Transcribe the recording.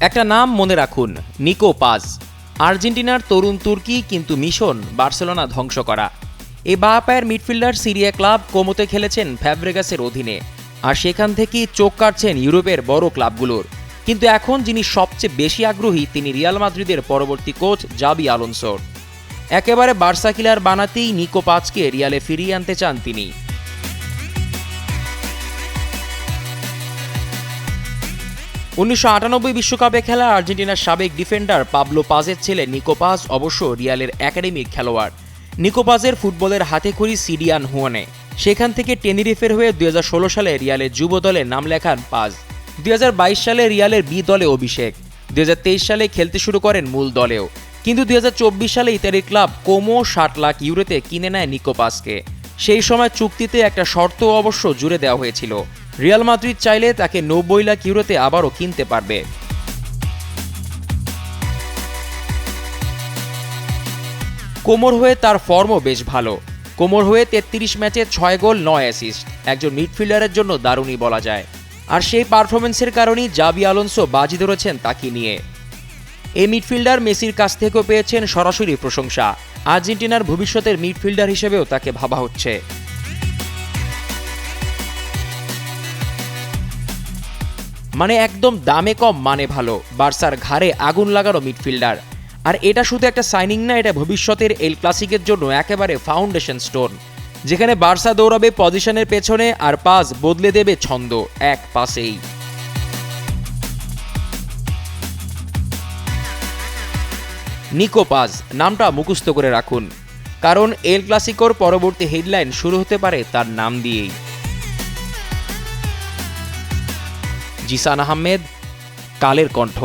একটা নাম মনে রাখুন, নিকো পাজ। আর্জেন্টিনার তরুণ তুর্কি কিন্তু মিশন বার্সেলোনা ধ্বংস করা। এ বা পায়ের মিডফিল্ডার সিরিয়া ক্লাব কোমোতে খেলেছেন ফ্যাব্রেগাসের অধীনে, আর সেখান থেকেই চোখ কাটছেন ইউরোপের বড় ক্লাবগুলোর। কিন্তু এখন যিনি সবচেয়ে বেশি আগ্রহী, তিনি রিয়াল মাদ্রিদের পরবর্তী কোচ জাবি আলোনসোর। একেবারে বার্সা কিলার বানাতেই নিকো পাজকে রিয়ালে ফিরিয়ে আনতে চান তিনি। উনিশশো বিশ্বকাপে খেলা আর্জেন্টিনার সাবেক ডিফেন্ডার পাবলো পাজের ছেলে নিকো পাজ, অবশ্য রিয়ালের একাডেমিক খেলোয়াড়। নিকো পাজের ফুটবলের হাতেখড়ি সিডিয়ান হুয়ানে। সেখান থেকে টেনিরিফের হয়ে দুই হাজার ষোলো সালে রিয়ালের যুব দলে নাম লেখান পাজ। দুই হাজার বাইশ সালে রিয়ালের বি দলে অভিষেক। দুই হাজার তেইশ সালে খেলতে শুরু করেন মূল দলেও। কিন্তু দুই হাজার চব্বিশ সালে ইতালির ক্লাব কোমো ষাট লাখ ইউরোতে কিনে নেয় নিকোপাসকে সেই সময় চুক্তিতে একটা শর্ত অবশ্য জুড়ে দেওয়া হয়েছিল। রিয়াল মাদ্রিদ চাইলে তাকে নব্বই লাখ ইউরোতে আবারও কিনতে পারবে। কোমর হয়ে তার ফর্মও বেশ ভালো। কোমর হয়ে তেত্রিশ ম্যাচে ছয় গোল, নয় অ্যাসিস্ট। একজন মিডফিল্ডারের জন্য দারুণই বলা যায়। আর সেই পারফরমেন্সের কারণেই জাবি আলোনসো বাজি ধরেছেন তাকে নিয়ে। এই মিডফিল্ডার মেসির কাছ থেকেও পেয়েছেন সরাসরি প্রশংসা। আর্জেন্টিনার ভবিষ্যতের মিডফিল্ডার হিসেবেও তাকে ভাবা হচ্ছে। মানে একদম দামে কম মানে ভালো। বার্সার ঘাড়ে আগুন লাগানো মিডফিল্ডার। আর এটা শুধু একটা সাইনিং না, এটা ভবিষ্যতের এল ক্লাসিকের জন্য একেবারে ফাউন্ডেশন স্টোন যেখানে বার্সা দৌড়াবে পজিশনের পেছনে আর পাস বদলে দেবে ছন্দ, এক পাসেই। নিকো পাজ নামটা মুখস্থ করে রাখুন। কারণ এল ক্লাসিকোর পরবর্তী হেডলাইন শুরু হতে পারে তার নাম দিয়েই। জিসান আহমেদ কালের কণ্ঠ।